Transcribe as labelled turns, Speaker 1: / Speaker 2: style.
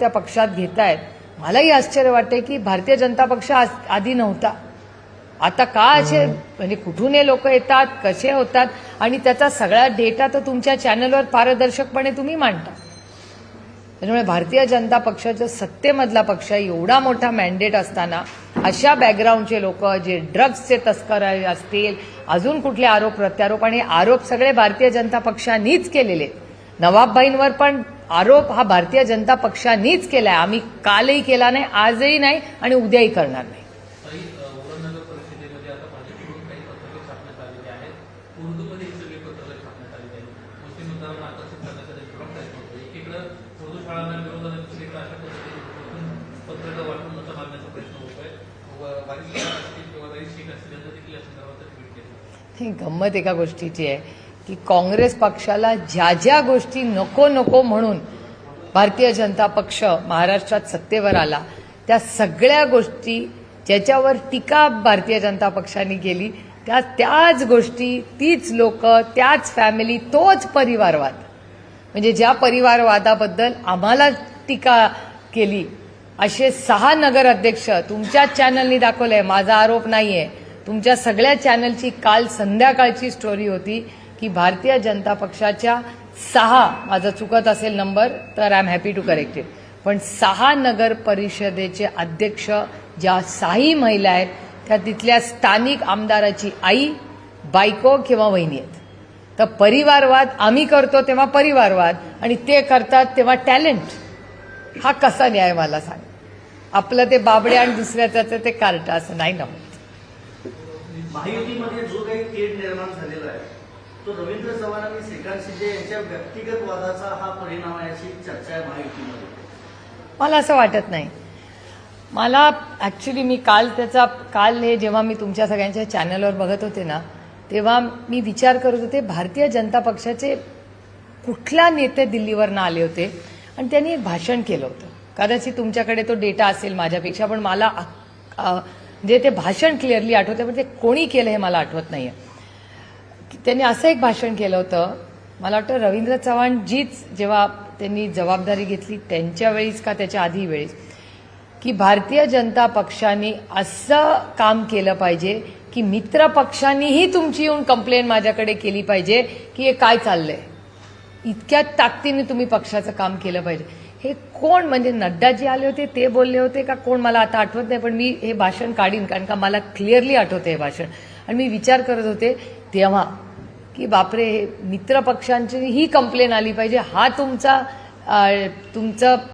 Speaker 1: त्या पक्षात घेतायत. मलाही आश्चर्य वाटतंय की भारतीय जनता पक्ष आधी नव्हता. आता का असे म्हणजे कुठून हे लोक येतात कसे होतात? आणि त्याचा सगळा डेटा तर तुमच्या चॅनलवर पारदर्शकपणे तुम्ही मांडता. त्याच्यामुळे भारतीय जनता पक्षाचा सत्तेमधला पक्ष एवढा मोठा मॅन्डेट असताना अशा बॅकग्राऊंडचे लोक जे ड्रग्जचे तस्कर असतील अजून कुठले आरोप प्रत्यारोप आणि आरोप सगळे भारतीय जनता पक्षानीच केलेले आहेत. नवाबबाईंवर पण आरोप हा भारतीय जनता पक्षानीच केलाय. आम्ही कालही केला नाही आजही नाही आणि उद्याही करणार नाही.
Speaker 2: ही आहे, केलं
Speaker 1: ही गंमत एका गोष्टीची आहे. की काँग्रेस पक्षाला ज्या ज्या गोष्टी नको नको म्हणून भारतीय जनता पक्ष महाराष्ट्रात सत्तेवर आला त्या सगळ्या गोष्टी ज्याच्यावर टीका भारतीय जनता पक्षाने केली त्या त्याच गोष्टी तीच लोक त्याच फॅमिली तोच परिवारवाद. म्हणजे ज्या परिवारवादाबद्दल आम्हाला टीका केली असे सहा नगर अध्यक्ष तुमच्याच चॅनलनी दाखवलंय माझा आरोप नाहीये. तुमच्या सगळ्या चॅनलची काल संध्याकाळची स्टोरी होती. की भारतीय जनता पक्षाच्या सहा माझं चुकत असेल नंबर तर I am happy to correct it पण सहा नगर परिषदेचे अध्यक्ष ज्या सहाही महिला आहेत त्या तिथल्या स्थानिक आमदाराची आई बायको किंवा वहिनी आहेत. तर परिवारवाद आम्ही करतो तेव्हा परिवारवाद आणि ते करतात तेव्हा टॅलेंट. हा कसा न्याय मला सांग. आपलं ते बाबडे आणि दुसऱ्याचं ते कार्ट असं नाही ना
Speaker 3: महायुतीमध्ये जो काही निर्माण झालेला आहे तो रवींद्र चव्हाण आणि श्रीकांत शिंदे यांच्या व्यक्तिगत वादाचा हा परिणाम आहे अशी चर्चा आहे महायुतीमध्ये.
Speaker 1: मला असं वाटत नाही. मला ॲक्च्युली मी काल त्याचा काल हे जेव्हा मी तुमच्या सगळ्यांच्या चॅनलवर बघत होते ना तेव्हा मी विचार करत होते भारतीय जनता पक्षाचे कुठल्या नेते दिल्लीवर ना आले होते? आणि त्यांनी एक भाषण केलं होतं. कदाचित तुमच्याकडे तो डेटा असेल माझ्यापेक्षा पण मला आ- म्हणजे ते भाषण क्लिअरली आठवते पण ते कोणी केलं हे मला आठवत नाही आहे त्यांनी असं एक भाषण केलं होतं. मला वाटतं रवींद्र चव्हाण जीच जेव्हा त्यांनी जबाबदारी घेतली त्यांच्या वेळीच का त्याच्या आधी वेळीच? की भारतीय जनता पक्षाने असं काम केलं पाहिजे की मित्र पक्षांनीही तुमची येऊन कंप्लेंट माझ्याकडे केली पाहिजे की हे काय चाललंय? इतक्या ताकदीने तुम्ही पक्षाचं काम केलं पाहिजे. हे कोण म्हणजे नड्डाजी आले होते ते बोलले होते का कोण? मला आता आठवत नाही पण मी हे भाषण काढीन कारण का मला क्लिअरली आठवते हे भाषण. आणि मी विचार करत होते तेव्हा की बापरे मित्रपक्षांची मित्र पक्षांची ही कंप्लेन आली पाहिजे. हा तुमचा तुमचं